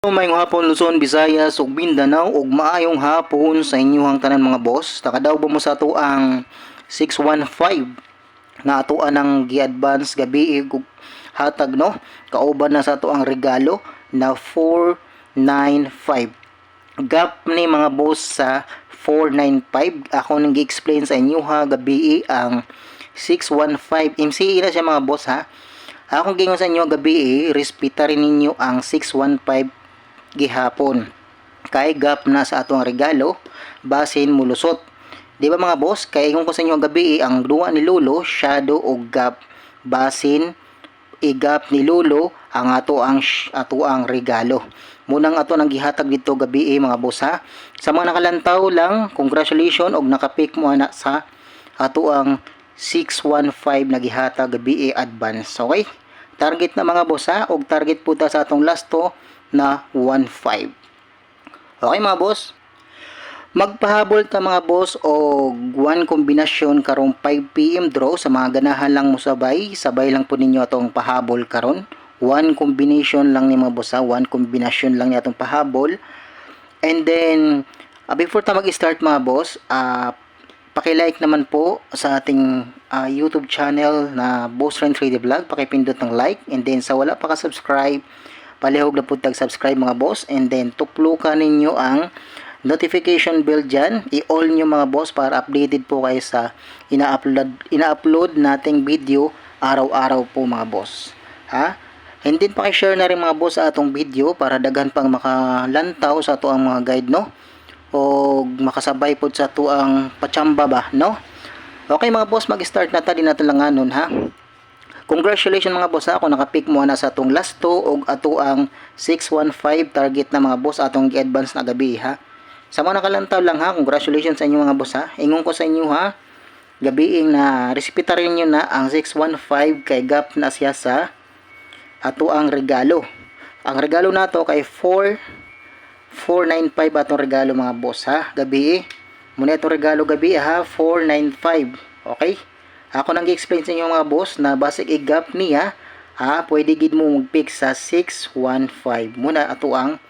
Mayong hapon Luzon, Visayas ug Mindanao ug maayong hapon sa inyong tanan mga boss. Takadaw ba mo sa ato ang 615 na atoan ng gi-advance gabi ug hatag no. Kauban na sa ato ang regalo na 495. Gap ni mga boss sa 495. Ako nang gi-explain sa inyo ha gabi ang 615 MCE na siya mga boss ha. Akong gingon sa inyo gabi, respeta rin ninyo ang 615 gihapon. Kay gap na sa atong regalo, basin mulusot. Di ba mga boss, kay ko sa inyo gabi ang duwa ni Lolo, shadow o gap. Basin igap ni Lolo ang ato ang ato ang regalo. Munang ato nang gihatag dito gabi mga boss ha. Sa mga nakalantaw lang, congratulations og nakapik mo na sa ato ang 615 na gihatag gabi advance. Okay? Target na mga boss ha, og target po ta sa atong last to na 1.5. Okay mga boss? Magpahabol ta mga boss o one kombinasyon karong 5 PM draw sa mga ganahan lang mo sabay. Sabay lang po ninyo atong pahabol karon. One combination lang ni mga boss ha. One kombinasyon lang ni atong pahabol. And then, uh, before ta mag-start mga boss, uh, paki-like naman po sa ating uh, YouTube channel na Boss Ren 3D Vlog. Pakipindot ng like. And then, sa wala pa ka-subscribe, palihog na po tag-subscribe mga boss. And then tuklukan ninyo ang notification bell dyan. I-all nyo mga boss para updated po kayo sa ina-upload ina-upload nating video araw-araw po mga boss. Ha? And then paki-share na rin mga boss sa atong video para daghan pang makalantaw sa ato ang mga guide no? O makasabay po sa ato ang pachamba ba no? Okay mga boss mag-start na ta. Din natin lang anon ha Congratulations mga boss ha, ako nakapick mo na sa atong last 2 og ato ang 615 target na mga boss atong gi-advance na gabi ha. Sa mga nakalantaw lang ha, congratulations sa inyo mga boss ha. Ingon ko sa inyo ha, gabiing na resipita rin nyo na ang 615 kay gap na siya sa ato ang regalo. Ang regalo nato kay 4 495 atong regalo mga boss ha. Gabi muna itong regalo gabi ha, 495. Okay? Ako nang gi-explain sa inyo mga boss na basic i-gap niya, ha, pwede gid mo mag-pick sa 615. Muna ato ang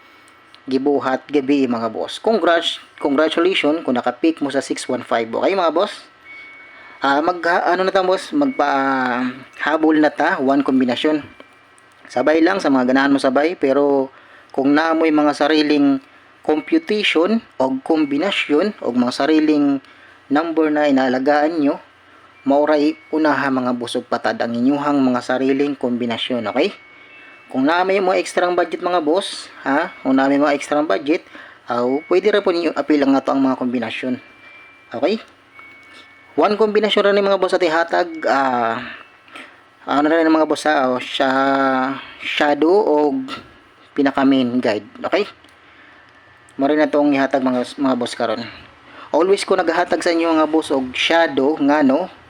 gibuhat gabi mga boss. Congrats, congratulations kung naka-pick mo sa 615. Okay mga boss? Ah, mag ano na ta boss, magpa habol na ta, one kombinasyon. Sabay lang sa mga ganahan mo sabay, pero kung naamoy mga sariling computation o kombinasyon o mga sariling number na inaalagaan nyo, mauray unaha mga busog patad ang inyuhang mga sariling kombinasyon, okay? Kung na may mga extra budget mga boss, ha? Kung na may mga extra budget, aw pwede ra po ninyo apilang nga to ang mga kombinasyon. Okay? One kombinasyon rin mga boss at ihatag, ah, ano na rin mga boss ha, oh, siya, shadow o pinaka main guide, okay? Mari na tong ihatag mga, mga boss karon. Always ko naghatag sa inyo mga boss og shadow ngano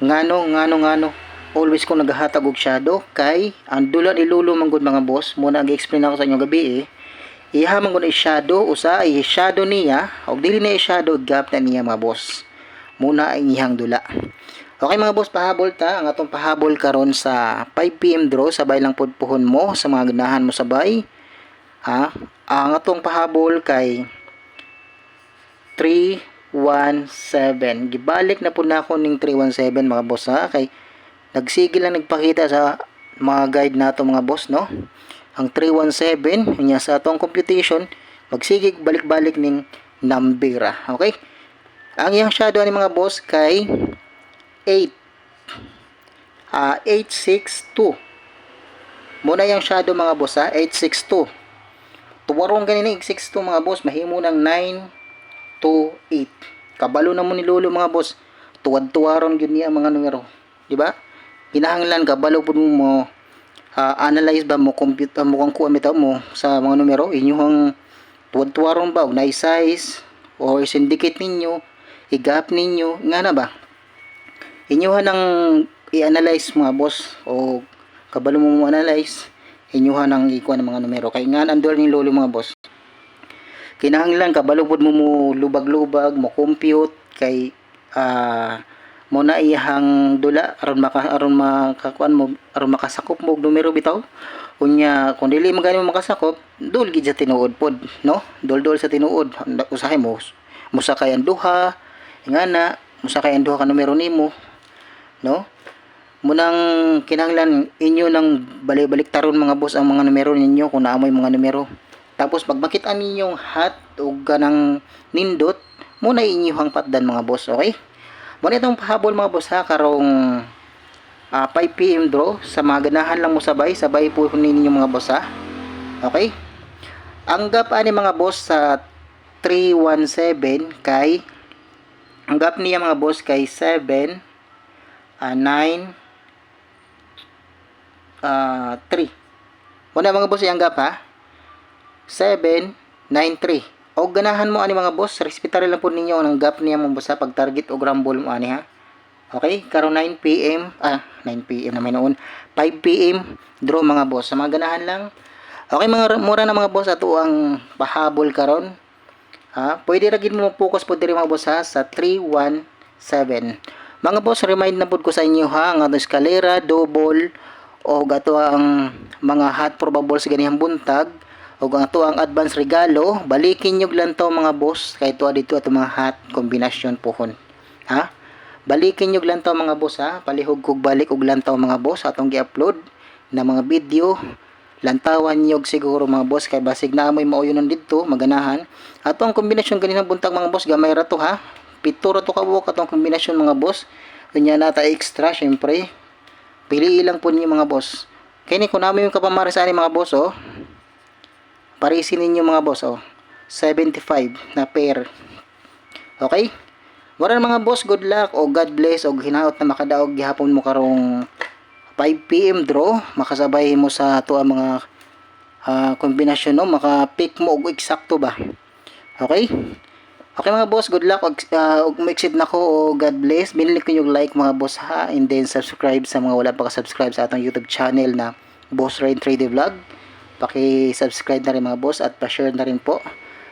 ngano ngano ngano always ko naghahatag og shadow kay ang dulan ilulo man gud mga boss muna gi-explain ako sa inyo gabi eh iha man gud i shadow usa i shadow niya og dili na i shadow gap na niya mga boss muna ang ihang dula Okay mga boss, pahabol ta. Ang atong pahabol karon sa 5 PM draw, sabay lang pod puhon mo sa mga ganahan mo sabay. Ha? Ang atong pahabol kay 317. Gibalik na po na ako ning 317 mga boss ha. Kay nagsigil lang nagpakita sa mga guide nato mga boss no. Ang 317 niya sa atong computation magsigig balik-balik ning numbera. Okay? Ang iyang shadow ni mga boss kay 8 ah 862 muna yung shadow mga boss ha 862 tuwarong ganina 862 mga boss mahimo ng 928 kabalo na mo ni lolo mga boss. Tuwad-tuwaron gyud niya ang mga numero. Di ba? Kinahanglan kabalo pud mo ah, analyze ba mo compute uh, mo kung kuha bitaw mo sa mga numero. Inyong tuwad-tuwaron ba? Unay size or syndicate ninyo i-gap ninyo nga na ba? Inyuha ng i-analyze mga boss o kabalo mo mo analyze. Inyuha ng ikuha ng mga numero. Kay nga andol ni lolo mga boss kinahanglan kabalo pud mo mo lubag-lubag mo compute kay ah mo na iyahang dula aron maka aron makakuan mo aron makasakop mo og numero bitaw. Unya kung dili mo gani mo makasakop dul gid sa tinuod pod no? Dol dol sa tinuod. Usahay mo musakay ang duha ingana musakay ang duha ka numero nimo no? Munang kinahanglan inyo nang balik-balik taron mga boss ang mga numero ninyo kung naamoy mga numero tapos pag makita ninyong hat o ganang nindot muna inyo hang patdan mga boss okay? Muna itong pahabol mga boss ha karong ah, 5 pm draw sa mga ganahan lang mo sabay sabay po ninyo mga boss ha? Okay? Ang gap ani mga boss sa 317 kay ang gap niya mga boss kay 7 ah, 9 ah 3 muna mga boss yung gap ha 7 9 3 o ganahan mo ani mga boss respetare lang po ninyo ang gap niya boss ha pag target o rumble mo ani ha Okay, karon 9 PM, ah, 9 PM naman noon. 5 PM, draw mga boss. Sa mga ganahan lang. Okay, mga mura na mga boss ato ang pahabol karon. Ha, pwede ra gid mo focus po diri mga boss ha sa 317. Mga boss, remind na pud ko sa inyo ha, nga atong eskalera, double o gato ang mga hot probables ganihang buntag o ato ang advance regalo, balikin nyo lang to mga boss kay tuwa dito ato mga hot kombinasyon pohon. Ha? Balikin nyo lang to mga boss ha. Palihog kog balik og lantaw mga boss atong gi-upload na mga video. Lantawan nyo siguro mga boss kay basig na amoy mauyon dito maganahan. Ato ang kombinasyon ganinang buntag mga boss gamay ra to ha. Pito ra to ka buok atong kombinasyon mga boss. Kunya nata extra syempre. Pili lang po ninyo mga boss. Kini ko namin yung kapamaris ani mga boss oh. Parisin ninyo mga boss oh. 75 na pair. Okay? Wala mga boss, good luck o God bless o hinaot na makadaog gihapon mo karong 5 PM draw, makasabay mo sa to ang mga ah, kombinasyon no, maka-pick mo og eksakto ba. Okay? Okay mga boss, good luck og uh, og ma-exceed na ko o God bless. Binili ko yung like mga boss ha and then subscribe sa mga wala pa ka-subscribe sa atong YouTube channel na Boss Rain 3D Vlog. Paki-subscribe na rin mga boss at pa-share na rin po.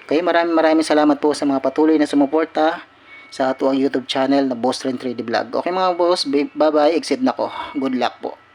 Okay, maraming maraming salamat po sa mga patuloy na sumuporta sa ato ang YouTube channel na Boss Rain 3D Vlog. Okay mga boss, bye-bye, exit na ko. Good luck po.